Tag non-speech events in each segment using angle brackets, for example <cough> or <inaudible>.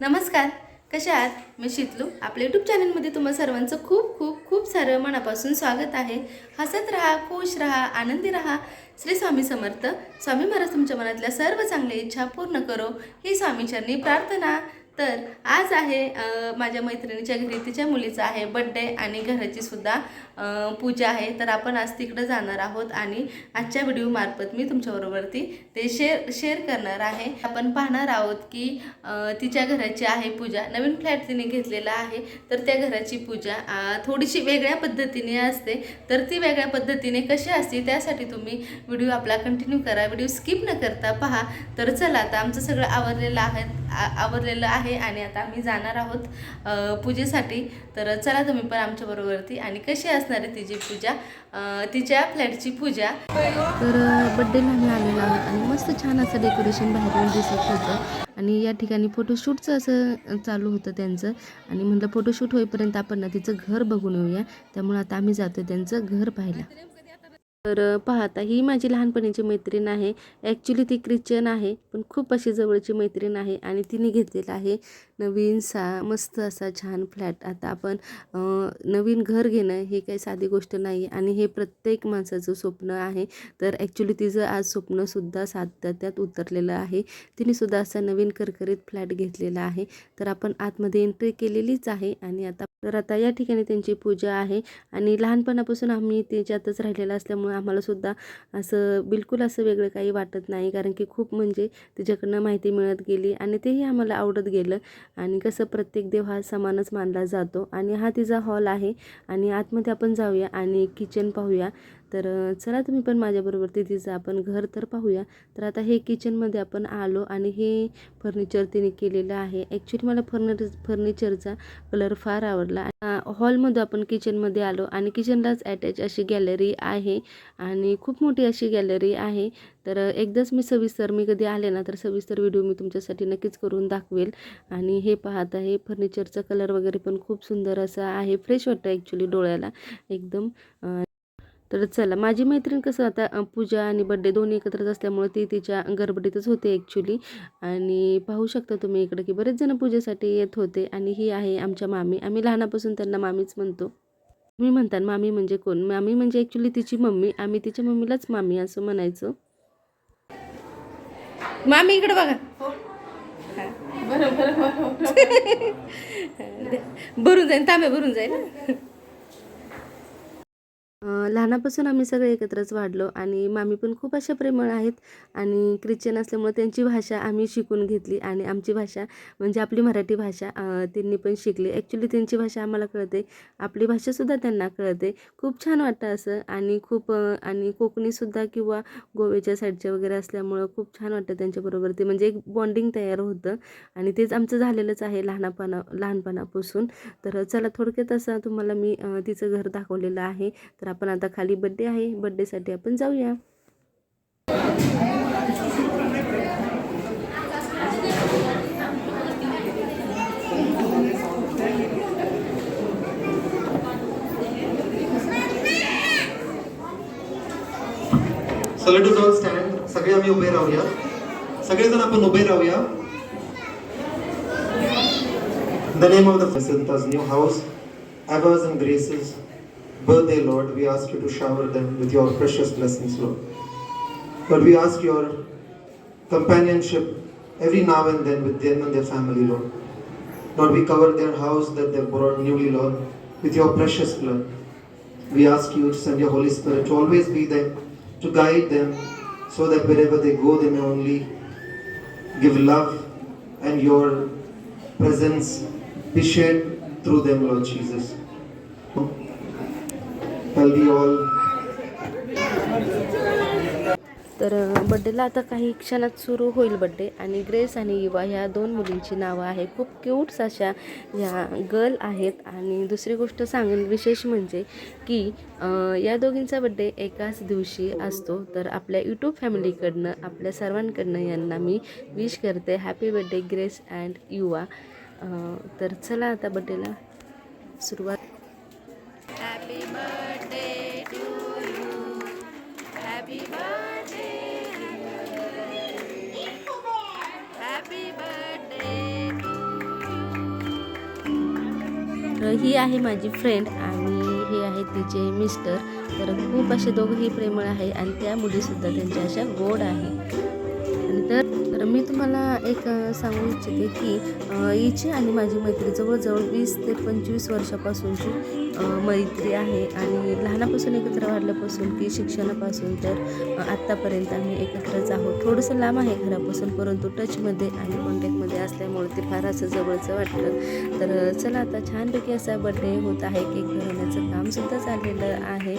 नमस्कार कशा आहात? मी शीतलू. आपल्या यूट्यूब चॅनलमध्ये तुम्हा सर्वांचं खूप खूप खूप सारं मनापासून स्वागत आहे. हसत राहा खुश राहा आनंदी राहा. श्री स्वामी समर्थ. स्वामी महाराज तुमच्या मनातल्या सर्व चांगल्या इच्छा पूर्ण करो. ही स्वामीचरणी प्रार्थना. तर आज आहे माझ्या मैत्रिणीच्या घरी तिच्या मुलीचा आहे बड्डे आणि घराची सुद्धा पूजा आहे. तर आपण आज तिकडं जाणार आहोत आणि आजच्या व्हिडिओमार्फत मी तुमच्याबरोबरती ते शेअर शेअर करणार आहे. आपण पाहणार आहोत की तिच्या घराची आहे पूजा. नवीन फ्लॅट तिने घेतलेला आहे तर त्या घराची पूजा थोडीशी वेगळ्या पद्धतीने असते. तर ती वेगळ्या पद्धतीने कशी असते त्यासाठी तुम्ही व्हिडिओ आपला कंटिन्यू करा. व्हिडिओ स्किप न करता पहा. तर चला आता आमचं सगळं आवरलेलं आहे. आवरलेलं आहे आणि आता आम्ही जाणार आहोत पूजेसाठी. तर चला तुम्ही पण आमच्या बरोबरती. आणि कशी असणार आहे तिची पूजा? तिच्या फ्लॅटची पूजा. तर बड्डेला आम्ही आलेलो आहोत आणि मस्त छान असं डेकोरेशन बाहेरून दिसत होतं. आणि या ठिकाणी फोटोशूटचं असं चालू होतं त्यांचं. आणि म्हटलं फोटोशूट होईपर्यंत आपण ना तिचं घर बघून येऊया. त्यामुळे आता आम्ही जातो त्यांचं घर पाहायला. तर पाहता ही माझी लहानपणीची मैत्रीण आहे. ॲक्च्युली ती ख्रिश्चन आहे पण खूप अशी जवळची मैत्रीण आहे आणि तिने घेतलेलं आहे. नवीन सा मस्त असा छान फ्लॅट. आता आपण नवीन घर घेणं हे काही साधी गोष्ट नाही आणि हे प्रत्येक माणसाचं स्वप्न आहे. तर ॲक्च्युली तिचं आज स्वप्नसुद्धा सातत्यात उतरलेलं आहे. तिनेसुद्धा असा नवीन करकरीत फ्लॅट घेतलेला आहे. तर आपण आतमध्ये एंट्री केलेलीच आहे आणि आता तर आता या ठिकाणी त्यांची पूजा आहे आणि लहानपणापासून आम्ही त्याच्यातच राहिलेलं असल्यामुळे आम्हालासुद्धा असं बिलकुल असं वेगळं काही वाटत नाही. कारण की खूप म्हणजे तिच्याकडनं माहिती मिळत गेली आणि तेही आम्हाला आवडत गेलं. आणि कसं प्रत्येक देव हा समानच मानला जातो. आणि हा तिचा हॉल आहे. आणि आतमध्ये आपण जाऊया आणि किचन पाहूया. तर चला तुम्ही पण माझ्याबरोबर तिथेच आपण घर तर पाहूया. तर आता हे किचनमध्ये आपण आलो आणि हे फर्निचर तिने केलेलं आहे. ॲक्च्युली मला फर्न फर्निचरचा कलर फार आवडला. हॉलमध्ये आपण किचनमध्ये आलो आणि किचनलाच अटॅच अशी गॅलरी आहे आणि खूप मोठी अशी गॅलरी आहे. तर एकदाच मी सविस्तर मी कधी आले ना तर सविस्तर व्हिडिओ मी तुमच्यासाठी नक्कीच करून दाखवेल. आणि हे पाहत आहे फर्निचरचा कलर वगैरे पण खूप सुंदर असा आहे. फ्रेश वाटतं ॲक्च्युली डोळ्याला. एकदम तर चला माझी मैत्रीण कसं आता पूजा आणि बड्डे दोन्ही एकत्रच असल्यामुळे ती तिच्या गडबडीतच होते ॲक्च्युली आणि पाहू शकता तुम्ही इकडे की बरेच जण पूजेसाठी येत होते आणि ही आहे आमच्या मामी. आम्ही लहानापासून त्यांना मामीच म्हणतो. मी म्हणतात मामी म्हणजे कोण? मामी म्हणजे ॲक्च्युली तिची मम्मी. आम्ही तिच्या मम्मीलाच मामी असं म्हणायचो. मामी इकडे बघा. <laughs> भरून जाईल तांब्या भरून जाईल लहानापासून आम्ही सगळे एकत्रच वाढलो आणि मामी पण खूप अशा प्रेमळ आहेत आणि ख्रिश्चन असल्यामुळे त्यांची भाषा आम्ही शिकून घेतली आणि आमची भाषा म्हणजे आपली मराठी भाषा त्यांनी पण शिकली. ॲक्च्युली त्यांची भाषा आम्हाला कळते. आपली भाषासुद्धा त्यांना कळते. खूप छान वाटतं असं आणि खूप आणि कोकणीसुद्धा किंवा गोव्याच्या साईडच्या वगैरे असल्यामुळं खूप छान वाटतं त्यांच्याबरोबर. ते म्हणजे एक बॉन्डिंग तयार होतं आणि तेच आमचं झालेलंच आहे लहानपणा लहानपणापासून. तर चला थोडक्यात असं तुम्हाला मी तिचं घर दाखवलेलं आहे. तर आपण आता खाली बड्डे आहे. बड्डेसाठी आपण जाऊया. सगळे टोटल स्टँड सगळे आम्ही उभे राहूया. सगळेजण आपण उभे राहूया. द नेम ऑफ द फसंतास new house अबर्स and Grace's birthday, Lord, we ask you to shower them with your precious blessings, Lord. Lord, we ask your companionship every now and then with them and their family, Lord. Lord, we cover their house that they've brought newly, Lord, with your precious blood. We ask you to send your Holy Spirit to always be there, to guide them, so that wherever they go, they may only give love and your presence be shared through them, Lord Jesus. तर बड्डेला आता काही क्षणात सुरू होईल birthday आणि grace आणि युवा ह्या दोन मुलींची नावं आहे खूप क्यूट्स अशा ह्या गर्ल आहेत. आणि दुसरी गोष्ट सांगेन विशेष म्हणजे की या दोघींचा बड्डे एकाच दिवशी असतो. तर आपल्या यूट्यूब फॅमिलीकडनं आपल्या सर्वांकडनं यांना मी विश करते. Happy birthday Grace and Yuva. तर चला आता बड्डेला सुरुवात. ही आहे माझी फ्रेंड आणि हे आहे तिचे मिस्टर तर खूप असे दोघंही प्रेमळ आहे आणि त्या मुलीसुद्धा त्यांच्या अशा गोड आहे. तर तर मी तुम्हाला एक सांगू इच्छिते की अ, हिची आणि माझी मैत्री जवळजवळ वीस ते पंचवीस वर्षापासूनची मैत्री आहे. आणि लहानापासून एकत्र वाढल्यापासून की शिक्षणापासून तर आत्तापर्यंत आम्ही एकत्रच आहोत. थोडंसं लांब आहे घरापासून परंतु टचमध्ये आणि कॉन्टॅक्टमध्ये असल्यामुळे ते फार असं जवळचं वाटतं. तर चला आता छानपैकी असा बड्डे होत आहे केक बनवण्याचं कामसुद्धा चाललेलं आहे.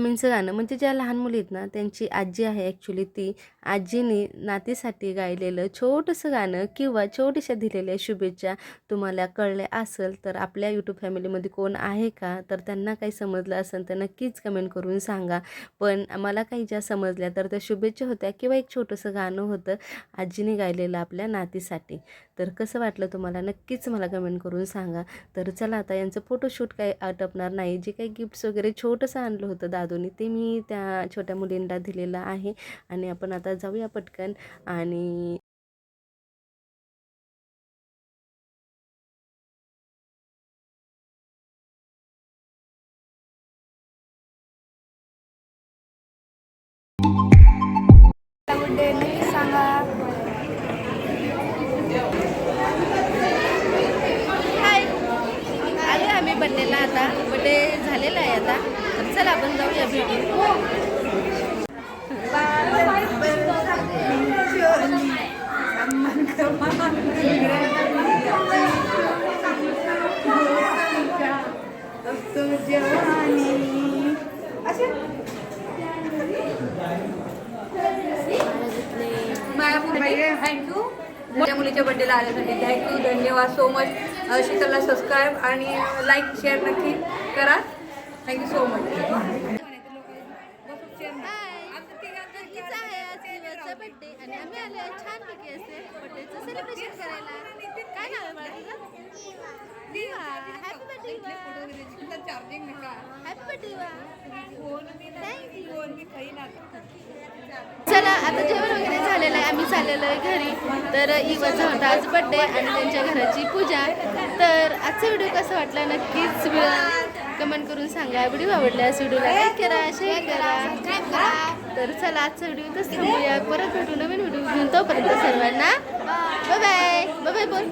मामींचं गाणं. म्हणजे ज्या लहान मुली आहेत ना त्यांची आजी आहे ॲक्च्युली ती. आजीने नातीसाठी गायलेलं छोटंसं गाणं किंवा छोट्याशा दिलेल्या शुभेच्छा तुम्हाला कळल्या असेल तर आपल्या यूट्यूब फॅमिलीमध्ये कोण आहे का? तर त्यांना काही समजलं असेल तर नक्कीच कमेंट करून सांगा. पण मला काही ज्या समजल्या तर त्या शुभेच्छा होत्या किंवा एक छोटंसं गाणं होतं आजीने गायलेलं आपल्या नातीसाठी. तर कसं वाटलं तुम्हाला? नक्कीच मला कमेंट करून सांगा. तर चला आता यांचं फोटोशूट काही आटपणार नाही. जे काही गिफ्ट्स वगैरे छोटंसं आणलं होतं दादूनी ते मी त्या छोट्या मुलींना दिलेलं आहे. आणि आपण आता जाऊया पटकन आणि बड्डेला आता. बड्डे झालेला आहे आता. तर चला आपण जाऊया भेटू थँक्यू माझ्या मुलीच्या बड्डेला आल्यासाठी थँक्यू धन्यवाद सो मच शीतलला सबस्क्राईब आणि लाईक शेअर नक्की करा. थँक्यू सो मच आणि आम्ही आलो छानपैकी असे बर्थडेचं सेलिब्रेशन करायला. काय नाव आहे मला तुझं दिवा. हॅपी बर्थडे चला आता जेवण वगैरे झालेलं आहे. आम्ही चाललेलो आहे घरी. तर इवाचा होता आज बड्डे आणि त्यांच्या घराची पूजा. तर आजचा व्हिडिओ कसा वाटला नक्कीच कमेंट करून सांगा. व्हिडिओ आवडल्यास व्हिडिओला लाईक करा शेअर करा. तर चला आजचा व्हिडिओ इथंच थांबूया परत भेटू नवीन व्हिडिओ घेऊन. तोपर्यंत सर्वांना बाय बाय बाय बोल